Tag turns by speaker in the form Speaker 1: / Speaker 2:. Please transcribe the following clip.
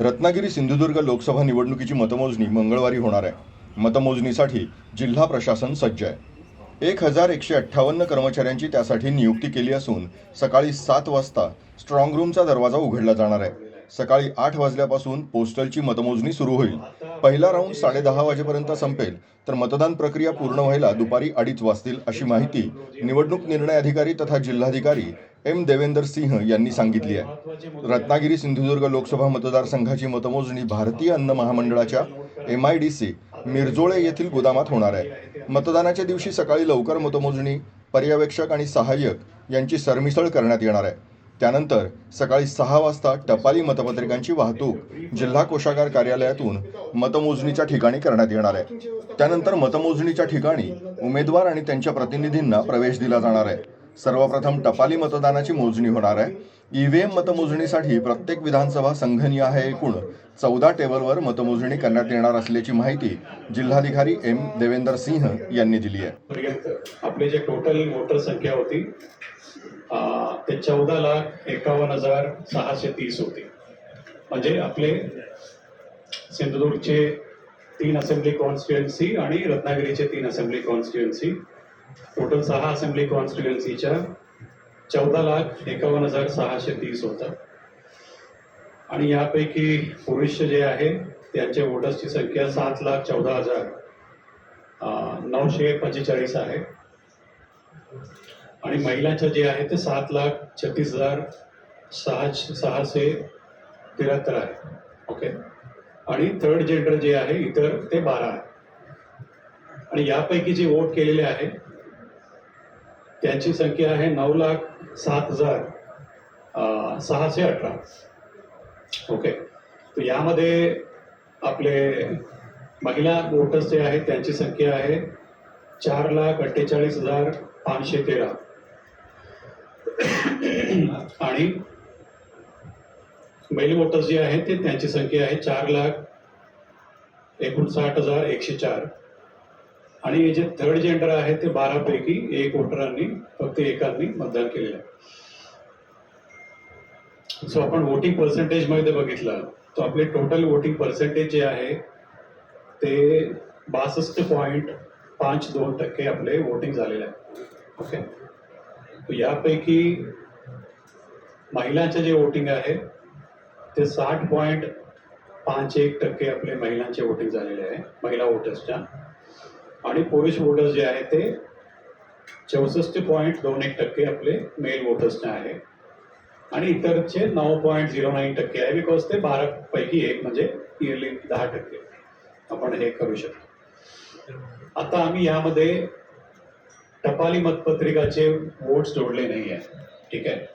Speaker 1: रत्नागिरी सिंधुदुर्ग लोकसभा निवडणुकीची मतमोजणी मंगळवारी होणार आहे. मतमोजणीसाठी जिल्हा प्रशासन सज्ज आहे. एक हजार एकशे अठ्ठावन्न कर्मचाऱ्यांची त्यासाठी नियुक्ती केली असून सकाळी सात वाजता स्ट्रॉंग रूमचा दरवाजा उघडला जाणार आहे. सकाळी आठ वाजल्यापासून पोस्टलची मतमोजणी सुरू होईल. पहिला राऊंड साडेदहा वाजेपर्यंत संपेल तर मतदान प्रक्रिया पूर्ण व्हायला दुपारी अडीच वाजतील अशी माहिती निवडणूक निर्णय अधिकारी तथा जिल्हाधिकारी एम. देवेंदर सिंह यांनी सांगितली आहे. रत्नागिरी सिंधुदुर्ग लोकसभा मतदारसंघाची मतमोजणी भारतीय अन्न महामंडळाच्या M I D C Mirjole येथील गोदामात होणार आहे. मतदानाच्या दिवशी सकाळी लवकर मतमोजणी पर्यवेक्षक आणि सहाय्यक यांची सरमिसळ करण्यात येणार आहे. त्यानंतर सकाळी सहा वाजता टपाली मतपत्रिकांची वाहतूक जिल्हा कोषागार कार्यालयातून मतमोजणीच्या ठिकाणी करण्यात येणार आहे. त्यानंतर मतमोजणीच्या ठिकाणी उमेदवार आणि त्यांच्या प्रतिनिधींना प्रवेश दिला जाणार आहे. सर्वप्रथम टपाली मतदानाची मोजणी होणार आहे. ईव्हीएम मतमोजणीसाठी प्रत्येक विधानसभा संघनिहाय एकूण चौदा टेबलवर मतमोजणी करण्यात येणार असल्याची माहिती जिल्हाधिकारी एम देवेंदर सिंह यांनी दिली आहे.
Speaker 2: आपली जे टोटल वोटर संख्या होती ते चौदा लाख एकावन्न हजार सहाशे तीस होती. म्हणजे आपले सिंधुदुर्गचे तीन असेंब्ली कॉन्स्टिट्युएन्सी आणि रत्नागिरीचे तीन असेंब्ली कॉन्स्टिट्युएन्सी टोटल सहा असेंब्ली कॉन्स्टिट्युएन्सीच्या चौदा लाख एकावन्न हजार सहाशे तीस होतात आणि यापैकी पुरुष जे आहे त्यांच्या वोटर्सची संख्या सात लाख चौदा हजार नऊशे पंचेचाळीस आहे. आणि महिलांच्या जे आहे ते सात लाख छत्तीस हजार सहा सहाशे त्र्याहत्तर आहे. ओके आणि थर्ड जेंडर जे आहे इतर ते बारा आहे. आणि यापैकी जे वोट केलेले आहे त्यांची संख्या आहे नऊ लाख सात हजार सहाशे अठरा. ओके. तर यामध्ये आपले महिला वोटर्स जे आहेत त्यांची संख्या आहे चार लाख अठ्ठेचाळीस हजार पाचशे तेरा. आणि मेल वोटर्स जे आहेत ते त्यांची संख्या आहे चार लाख एकोणसाठ हजार एकशे चार. आणि हे जे थर्ड जेंडर आहे ते बारापैकी एक वोटरांनी फक्त एकांनी मतदान केलेलं आहे. सो आपण वोटिंग पर्सेंटेजमध्ये बघितलं तर आपले टोटल वोटिंग पर्सेंटेज जे आहे ते बासष्ट पॉईंट पाच दोन टक्के आपले वोटिंग झालेलं आहे. ओके यापैकी महिलांचे जे वोटिंग आहे ते साठ पॉईंट पाच एक टक्के आपले महिलांचे वोटिंग झालेले आहे महिला वोटर्सच्या आणि पोलिश वोटर्स जे आहे ते चौसष्ट पॉईंट दोन एक टक्के आपले मेल वोटर्सचे आहे. आणि इतरचे नऊ पॉईंट झिरो नाईन टक्के आहे बिकॉज ते बारा पैकी एक म्हणजे इयरली दहा टक्के. आपण हे करू शकतो. आता आम्ही यामध्ये टपाली मतपत्रिकाचे वोट्स जोडले नाही आहे ठीक आहे?